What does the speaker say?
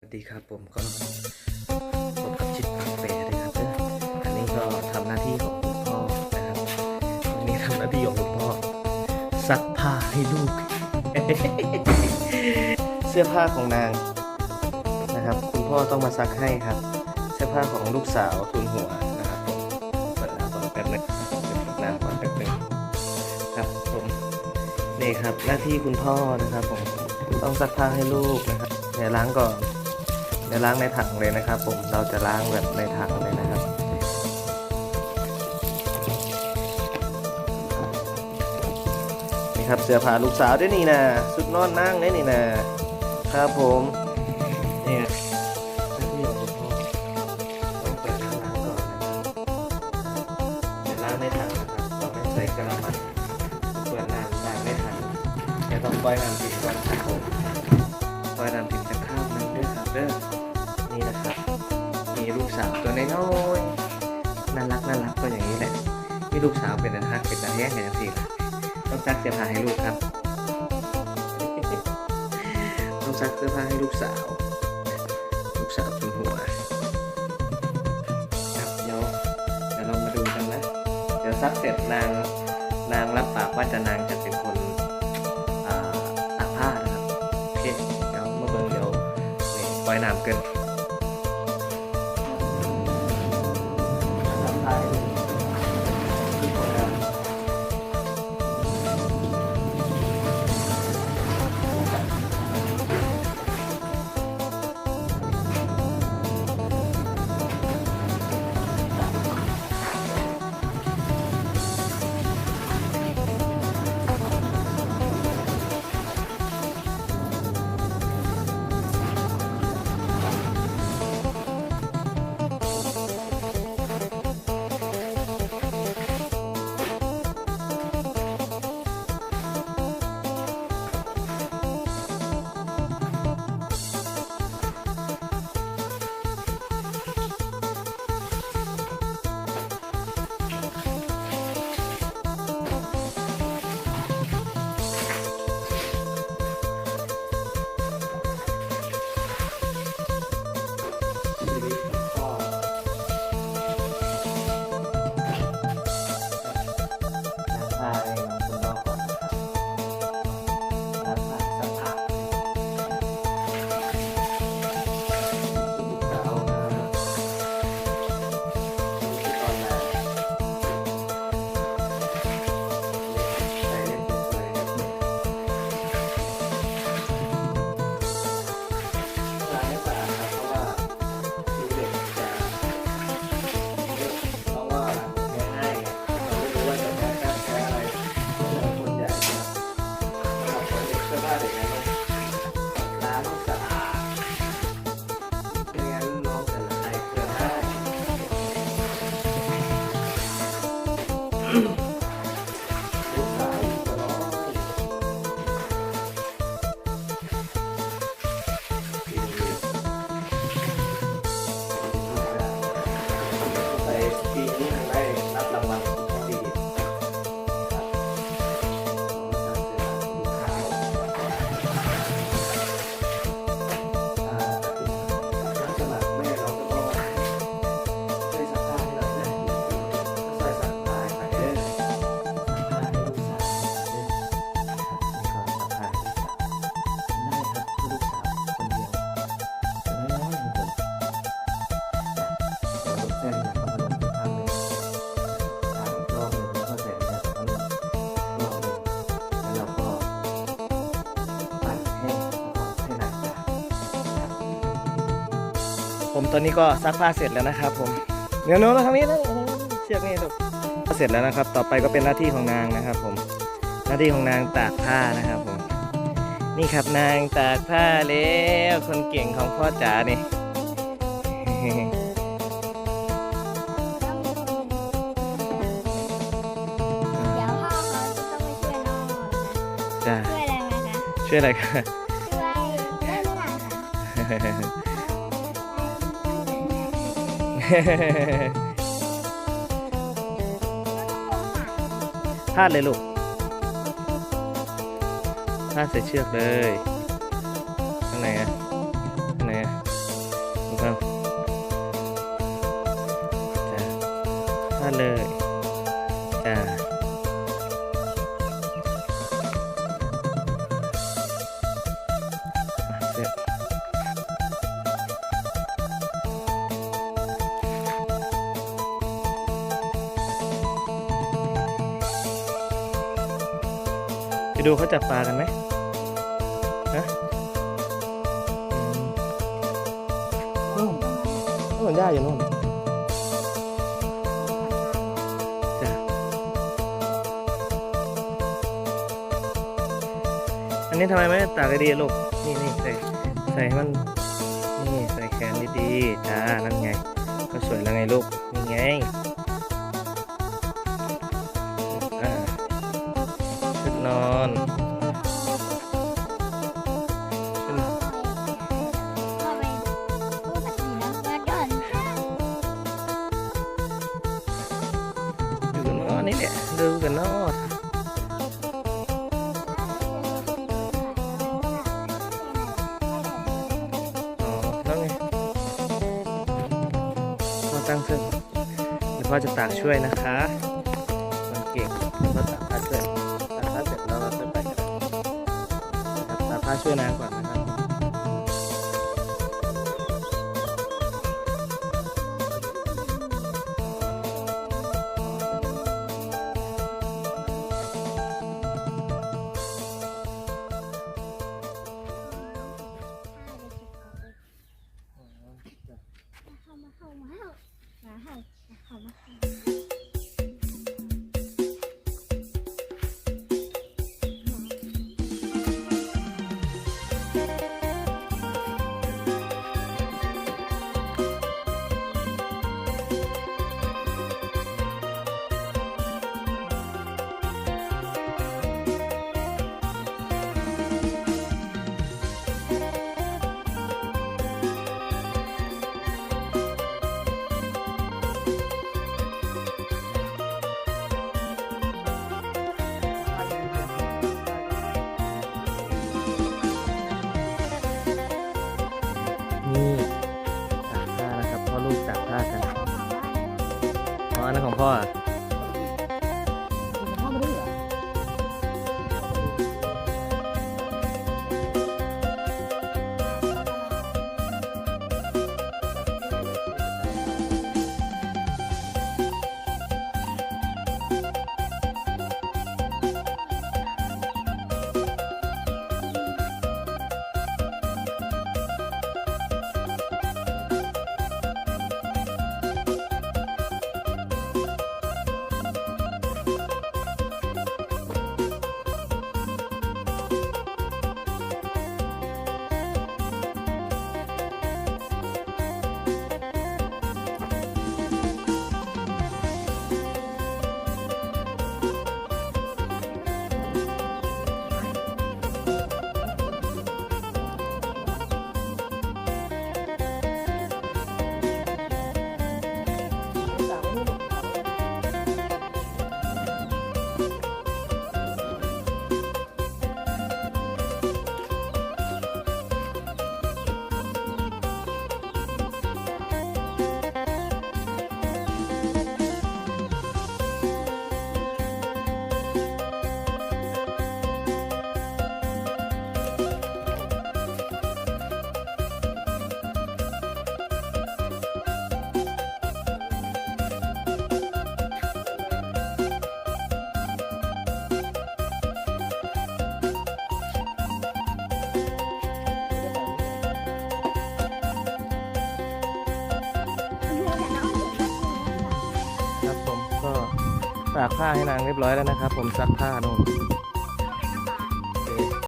สวัสดีครับผมก็พบกับชิดปากเปรด้วยครับเด้ออันนี้ก็ทำหน้าที่ของคุณพ่อนะครับวันนี้ทำหน้าที่ของคุณพ่อซักผ้าให้ลูก เสื้อผ้าของนางนะครับ คุณพ่อต้องมาซักให้ครับ เสื้อผ้าของลูกสาวทุนหัวนะครับผมเปิดน้ำก่อนแป๊บหนึงเปิดน้ำก่อนแป๊บหนึงครับผมนี่ครับหน้าที่คุณพ่อนะครับผมต้องซักผ้าให้ลูกนะครับเดี๋ยวล้างก่อน เดี๋ยวล้างในถังเลยนะครับ ผม เราจะล้างแบบในถังเลยนะครับ นี่ครับเสื้อผ้าลูกสาวด้วยนี่นะสุดนอนนั่งได้นี่นะครับผมนี่คุณพ่อต้องเปิดน้ำล้างก่อนนะครับเดี๋ยวล้างในถังนะครับต้องไม่ใส่กระมังเปิดน้ำล้างในถังเดี๋ยวต้องปล่อยน้ำทิ้งก่อนครับผมปล่อยน้ำทิ้งจากข้าวนึงด้วยครับเด้อ สาวตัวน้อยน่ารักน่ารักก็อย่างนี้แหละมีลูกสาวเป็นอันฮักเป็นอันแห้งอย่างสี่ละต้องซักเสื้อผ้าให้ลูกครับ ต้องซักเสื้อผ้าให้ลูกสาว ลูกสาวคุณหัวครับเดี๋ยวเดี๋ยวเรามาดูกันนะ เดี๋ยวซักเสร็จนางนางรับปากว่าจะนางจะเป็นคนตากผ้านะครับโอเคเดี๋ยวมาเบิ่งเดี๋ยวนี่ปล่อยน้ำเกิน あ! ผมตอนนี้ก็ซักผ้าเสร็จแล้วนะครับ ผมเดี๋ยวโน้ตทางนี้นะเชือกนี่ลูกเสร็จแล้วนะครับ ต่อไปก็เป็นหน้าที่ของนางนะครับ ผม หน้าที่ของนางตากผ้านะครับผม นี่ครับนางตากผ้าแล้วคนเก่งของพ่อจ๋านี่เดี๋ยวพ่อเขาจะต้องไปช่วยน้องนะจ้าช่วยอะไรไหมคะช่วยอะไรกันช่วยได้ไม่นานค่ะ พลาดเลยลูกพลาดใส่เชือกเลยข้างในอะข้างในอะถูกต้องพลาดเลย ไปดูเขาจับปลากันไหมฮะนู่นนู่นอยู่นู่นจ้ะอันนี้ทำไมไม่ตากดีลูก นี่นี่ใส่ใส่ให้มัน นี่ใส่แขนดีๆจ้านั่นไง ก็สวยแล้วไงลูก นี่ไง นอนชุดนอนพ่อไปพูดกับทีนะมาก่อนอยู่กันนอนนี่แหละดูกันนอนอ๋อแล้วไงพ่อตั้งเครื่องเดี๋ยวพ่อจะตากช่วยนะคะ มันเก่งพ่อตากผ้า ช่วยนางก่อนนะครับเข้ามาเอันนั้นของพ่ออะากผ้าให้นางเรียบร้อยแล้วนะครับ ผมซักผ้านู่น